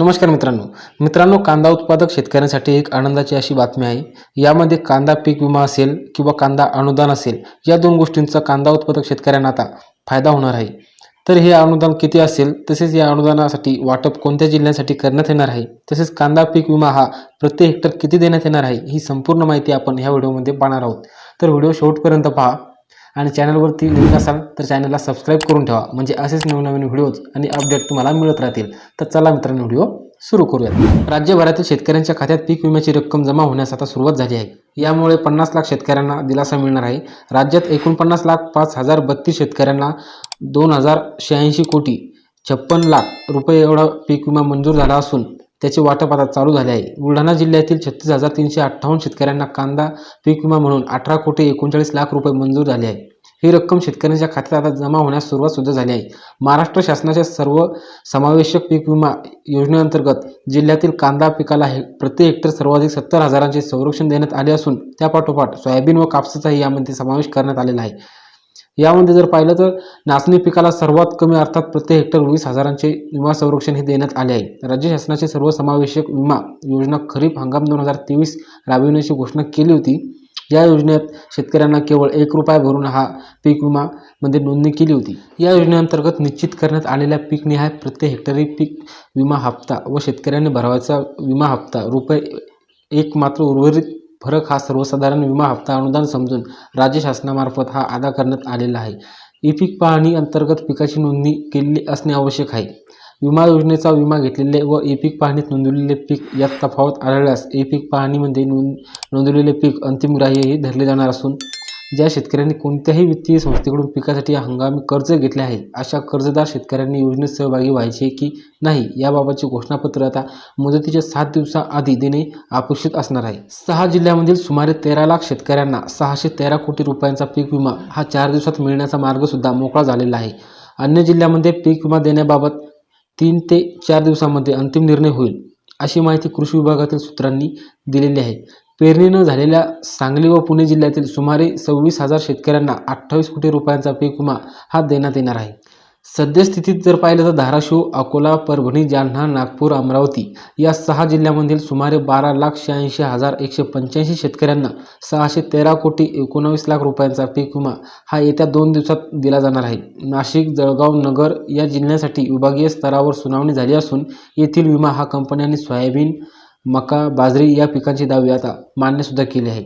नमस्कार मित्रांनो. मित्रांनो कांदा उत्पादक शेतकऱ्यांसाठी एक आनंदाची अशी बातमी आहे. यामध्ये कांदा पीक विमा असेल किंवा कांदा अनुदान असेल या दोन गोष्टींचा कांदा उत्पादक शेतकऱ्यांना आता फायदा होणार आहे. तर हे अनुदान किती असेल तसेच या अनुदानासाठी वाटप कोणत्या जिल्ह्यांसाठी करण्यात येणार आहे तसेच कांदा पीक विमा हा प्रति हेक्टर किती देण्यात येणार आहे ही संपूर्ण माहिती आपण ह्या व्हिडिओमध्ये पाहणार आहोत. तर व्हिडिओ शेवटपर्यंत पहा. आणि चॅनलवरती नवीन असाल तर चॅनलला सबस्क्राईब करून ठेवा. म्हणजे असेच नवनवीन व्हिडिओज आणि अपडेट तुम्हाला मिळत राहतील. तर चला मित्रांनो व्हिडिओ सुरू करूयात. राज्यभरातील शेतकऱ्यांच्या खात्यात पीक विम्याची रक्कम जमा होण्यास आता सुरुवात झाली आहे. यामुळे पन्नास लाख शेतकऱ्यांना दिलासा मिळणार आहे. राज्यात एकोणपन्नास लाख पाच हजार बत्तीस शेतकऱ्यांना दोन हजार शहाऐंशी कोटी छप्पन लाख रुपये एवढा पीक विमा मंजूर झाला असून त्याचे वाटप आता चालू झाले आहे. बुलढाणा जिल्ह्यातील छत्तीस हजार तीनशे अठ्ठावन्न शेतकऱ्यांना कांदा पीक विमा म्हणून अठरा कोटी एकोणचाळीस लाख रुपये मंजूर झाले आहे. ही रक्कम शेतकऱ्यांच्या खात्यात आता जमा होण्यास सुरुवात सुद्धा झाली आहे. महाराष्ट्र शासनाच्या सर्व समावेशक पीक विमा योजनेअंतर्गत जिल्ह्यातील कांदा पिकाला हे प्रति हेक्टर सर्वाधिक सत्तर हजारांचे संरक्षण देण्यात आले असून त्यापाठोपाठ सोयाबीन व कापसाचाही यामध्ये समावेश करण्यात आलेला आहे. यामध्ये जर पाहिलं तर नाचणी पिकाला सर्वात कमी अर्थात प्रति हेक्टर वीस हजारांचे विमा संरक्षण हे देण्यात आले आहे. राज्य शासनाची सर्वसमावेशक विमा योजना खरीप हंगाम दोन हजार तेवीस राबविण्याची घोषणा केली होती. या योजनेत शेतकऱ्यांना केवळ एक रुपया भरून हा पीक विमामध्ये नोंदणी केली होती. या योजनेअंतर्गत निश्चित करण्यात आलेल्या पीकनिहाय प्रति हेक्टरी पीक विमा हप्ता व शेतकऱ्यांनी भरावायचा विमा हप्ता रुपये एक मात्र उर्वरित फरक हा सर्वसाधारण विमा हप्ता अनुदान समजून राज्य शासनामार्फत हा अदा करण्यात आलेला आहे. ई पीक पाहणी अंतर्गत पिकाची नोंदणी केलेली असणे आवश्यक आहे. विमा योजनेचा विमा घेतलेले व ई पीक पाहणीत नोंदवलेले पीक यात तफावत आढळल्यास ई पीक पाहणीमध्ये नोंद नोंदवलेले पीक अंतिम ग्राह्यही धरले जाणार असून ज्या शेतकऱ्यांनी कोणत्याही वित्तीय संस्थेकडून पिकासाठी हंगामी कर्ज घेतले आहे अशा कर्जदार शेतकऱ्यांनी योजनेत सहभागी व्हायचे की नाही याबाबतचे घोषणापत्र आता मुदतीच्या सात दिवसाआधी देणे अपेक्षित असणार आहे. सहा जिल्ह्यामधील सुमारे तेरा लाख शेतकऱ्यांना सहाशे तेरा कोटी रुपयांचा पीक विमा हा चार दिवसात मिळण्याचा मार्गसुद्धा मोकळा झालेला आहे. अन्य जिल्ह्यामध्ये पीक विमा देण्याबाबत तीन ते चार दिवसामध्ये अंतिम निर्णय होईल अशी माहिती कृषी विभागातील सूत्रांनी दिलेली आहे. पेरणी न झालेल्या सांगली व पुणे जिल्ह्यातील सुमारे सव्वीस हजार शेतकऱ्यांना अठ्ठावीस कोटी रुपयांचा पीक विमा हा देण्यात येणार आहे. सद्यस्थितीत जर पाहिलं तर धाराशिव अकोला परभणी जालना नागपूर अमरावती या सहा जिल्ह्यामधील सुमारे बारा लाख शहाऐंशी हजार एकशे पंच्याऐंशी शेतकऱ्यांना सहाशे तेरा कोटी एकोणावीस लाख रुपयांचा पीक विमा हा येत्या दोन दिवसात दिला जाणार आहे. नाशिक जळगाव नगर या जिल्ह्यांसाठी विभागीय स्तरावर सुनावणी झाली असून येथील विमा हा कंपन्यांनी सोयाबीन मका बाजरी या पिकांची दावे आता मान्यसुद्धा केली आहे.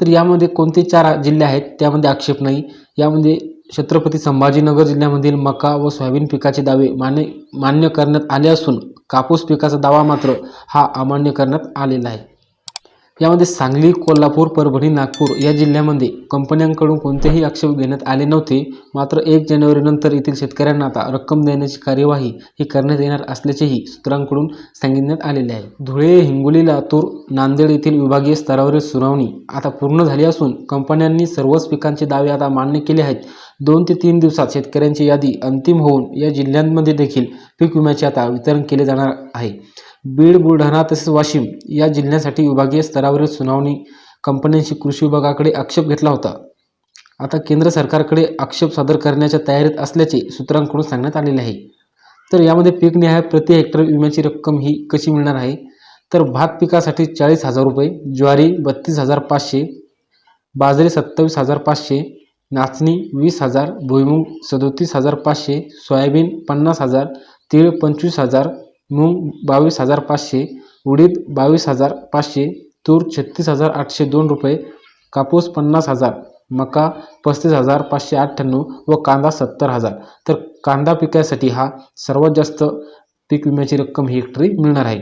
तर यामध्ये कोणते चार जिल्हे आहेत? त्यामध्ये आक्षेप नाही. यामध्ये छत्रपती संभाजीनगर जिल्ह्यामधील मका व सोयाबीन पिकाचे दावे मान्य मान्य करण्यात आले असून कापूस पिकाचा दावा मात्र हा अमान्य करण्यात आलेला आहे. यामध्ये सांगली कोल्हापूर परभणी नागपूर या जिल्ह्यामध्ये कंपन्यांकडून कोणतेही आक्षेप घेण्यात आले नव्हते. मात्र एक जानेवारीनंतर येथील शेतकऱ्यांना आता रक्कम देण्याची कार्यवाही ही करण्यात येणार असल्याचेही सूत्रांकडून सांगितण्यात आलेले आहे. धुळे हिंगोली लातूर नांदेड येथील विभागीय स्तरावरील सुनावणी आता पूर्ण झाली असून कंपन्यांनी सर्वच पिकांचे दावे आता मान्य केले आहेत. दोन ते तीन दिवसात शेतकऱ्यांची यादी अंतिम होऊन या जिल्ह्यांमध्ये देखील पीक विम्याचे आता वितरण केले जाणार आहे. बीड बुलढाणा तसेच वाशिम या जिल्ह्यांसाठी विभागीय स्तरावरील सुनावणी कंपन्यांशी कृषी विभागाकडे आक्षेप घेतला होता. आता केंद्र सरकारकडे आक्षेप सादर करण्याच्या तयारीत असल्याचे सूत्रांकडून सांगण्यात आलेले आहे. तर यामध्ये पीक निहाय प्रति हेक्टर विम्याची रक्कम ही कशी मिळणार आहे? तर भात पिकासाठी चाळीस हजार रुपये ज्वारी बत्तीस हजार पाचशे बाजरी सत्तावीस हजार पाचशे नाचणी वीस हजार भुईमुग सदोतीस हजार पाचशे सोयाबीन पन्नास हजार तीळ पंचवीस हजार मूग बावीस हजार पाचशे उडीद बावीस हजार पाचशे तूर छत्तीस हजार आठशे दोन रुपये कापूस पन्नास हजार मका पस्तीस हजार पाचशे अठ्ठ्याण्णव व कांदा सत्तर हजार. तर कांदा पिकासाठी हा सर्वात जास्त पीक विम्याची रक्कम ही हेक्टरी मिळणार आहे.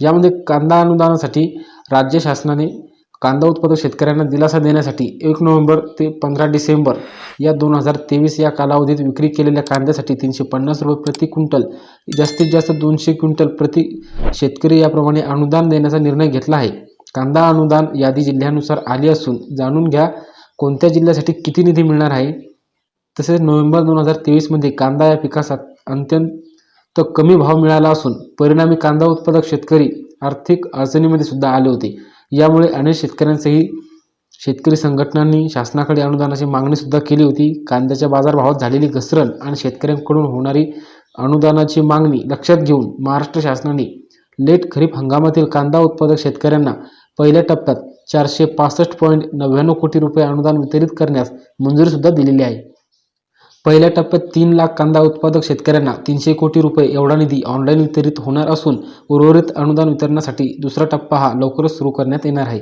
यामध्ये कांदा अनुदानासाठी राज्य शासनाने कांदा उत्पादक शेतकऱ्यांना दिलासा देण्यासाठी एक नोव्हेंबर ते पंधरा डिसेंबर या दोन हजार तेवीस या कालावधीत विक्री केलेल्या कांद्यासाठी तीनशे पन्नास रुपये प्रति क्विंटल जास्तीत जास्त दोनशे क्विंटल प्रति शेतकरी याप्रमाणे अनुदान देण्याचा निर्णय घेतला आहे. कांदा अनुदान यादी जिल्ह्यानुसार आली असून जाणून घ्या कोणत्या जिल्ह्यासाठी किती निधी मिळणार आहे. तसेच नोव्हेंबर दोन हजार तेवीसमध्ये कांदा या पिकास अत्यंत कमी भाव मिळाला असून परिणामी कांदा उत्पादक शेतकरी आर्थिक अडचणीमध्ये सुद्धा आले होते. यामुळे अनेक शेतकऱ्यांसही शेतकरी संघटनांनी शासनाकडे अनुदानाची मागणीसुद्धा केली होती. कांद्याच्या बाजारभावात झालेली घसरण आणि शेतकऱ्यांकडून होणारी अनुदानाची मागणी लक्षात घेऊन महाराष्ट्र शासनाने लेट खरीप हंगामातील कांदा उत्पादक शेतकऱ्यांना पहिल्या टप्प्यात चारशे पासष्ट पॉईंट नव्याण्णव कोटी रुपये अनुदान वितरित करण्यास मंजुरीसुद्धा दिलेली आहे. पहिल्या टप्प्यात तीन लाख कांदा उत्पादक शेतकऱ्यांना तीनशे कोटी रुपये एवढा निधी ऑनलाईन वितरित होणार असून उर्वरित अनुदान वितरणासाठी दुसरा टप्पा हा लवकरच सुरू करण्यात येणार आहे.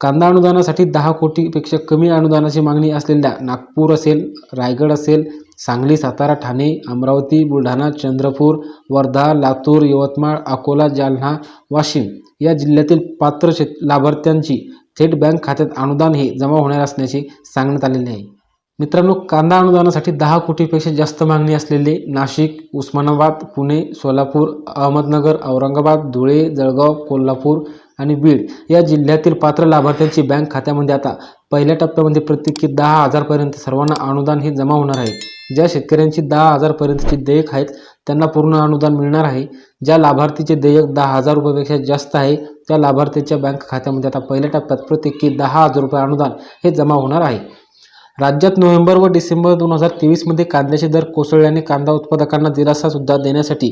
कांदा अनुदानासाठी दहा कोटीपेक्षा कमी अनुदानाची मागणी असलेल्या नागपूर असेल रायगड असेल सांगली सातारा ठाणे अमरावती बुलढाणा चंद्रपूर वर्धा लातूर यवतमाळ अकोला जालना वाशिम या जिल्ह्यातील पात्र शेत लाभार्थ्यांची थेट बँक खात्यात अनुदान हे जमा होणार असल्याचे सांगण्यात आलेले आहे. मित्रांनो कांदा अनुदानासाठी दहा कोटीपेक्षा जास्त मागणी असलेले नाशिक उस्मानाबाद पुणे सोलापूर अहमदनगर औरंगाबाद धुळे जळगाव कोल्हापूर आणि बीड या जिल्ह्यातील पात्र लाभार्थ्यांची बँक खात्यामध्ये आता पहिल्या टप्प्यामध्ये प्रत्येकी दहा हजारपर्यंत सर्वांना अनुदान हे जमा होणार आहे. ज्या शेतकऱ्यांची दहा हजारपर्यंतची देयक आहेत त्यांना पूर्ण अनुदान मिळणार आहे. ज्या लाभार्थीचे देयक दहा हजार रुपयापेक्षा जास्त आहे त्या लाभार्थीच्या बँक खात्यामध्ये आता पहिल्या टप्प्यात प्रत्येकी दहा हजार रुपये अनुदान हे जमा होणार आहे. राज्यात नोव्हेंबर व डिसेंबर दोन हजार तेवीसमध्ये कांद्याचे दर कोसळल्याने कांदा उत्पादकांना दिलासासुद्धा देण्यासाठी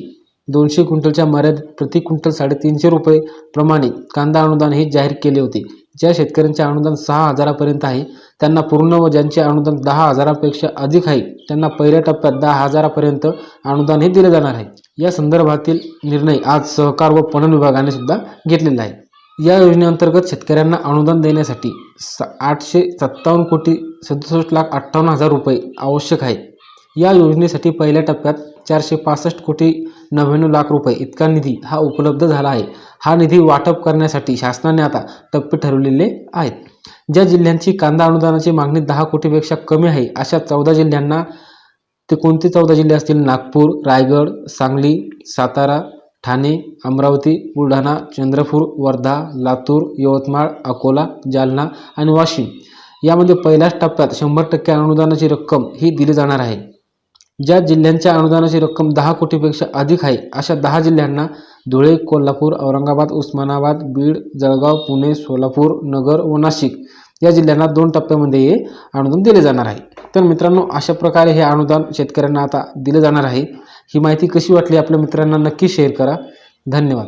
दोनशे क्विंटलच्या मर्यादित प्रति क्विंटल साडेतीनशे रुपये प्रमाणे कांदा अनुदान हे जाहीर केले होते. ज्या शेतकऱ्यांचे अनुदान सहा हजारापर्यंत आहे त्यांना पूर्ण व ज्यांचे अनुदान दहा हजारापेक्षा अधिक आहे त्यांना पहिल्या टप्प्यात दहा हजारापर्यंत अनुदान हे दिले जाणार आहे. या संदर्भातील निर्णय आज सहकार व पणन विभागाने सुद्धा घेतलेला आहे. या योजनेअंतर्गत शेतकऱ्यांना अनुदान देण्यासाठी सा आठशे सत्तावन्न कोटी सदुसष्ट लाख अठ्ठावन्न हजार रुपये आवश्यक आहेत या योजनेसाठी पहिल्या टप्प्यात चारशे पासष्ट कोटी नव्याण्णव लाख रुपये इतका निधी हा उपलब्ध झाला आहे. हा निधी वाटप करण्यासाठी शासनाने आता टप्पे ठरवलेले आहेत. ज्या जिल्ह्यांची कांदा अनुदानाची मागणी दहा कोटीपेक्षा कमी आहे अशा चौदा जिल्ह्यांना ते कोणते चौदा जिल्हे असतील? नागपूर रायगड सांगली सातारा ठाणे अमरावती बुलढाणा चंद्रपूर वर्धा लातूर यवतमाळ अकोला जालना आणि वाशिम. यामध्ये पहिल्याच टप्प्यात शंभर टक्के अनुदानाची रक्कम ही दिली जाणार आहे. ज्या जिल्ह्यांच्या अनुदानाची रक्कम दहा कोटीपेक्षा अधिक आहे अशा दहा जिल्ह्यांना धुळे कोल्हापूर औरंगाबाद उस्मानाबाद बीड जळगाव पुणे सोलापूर नगर व नाशिक या जिल्ह्यांना दोन टप्प्यामध्ये हे अनुदान दिले जाणार आहे. तर मित्रांनो अशा प्रकारे हे अनुदान शेतकऱ्यांना आता दिले जाणार आहे. ही माहिती कशी वाटली आपल्या मित्रांना नक्की शेअर करा. धन्यवाद.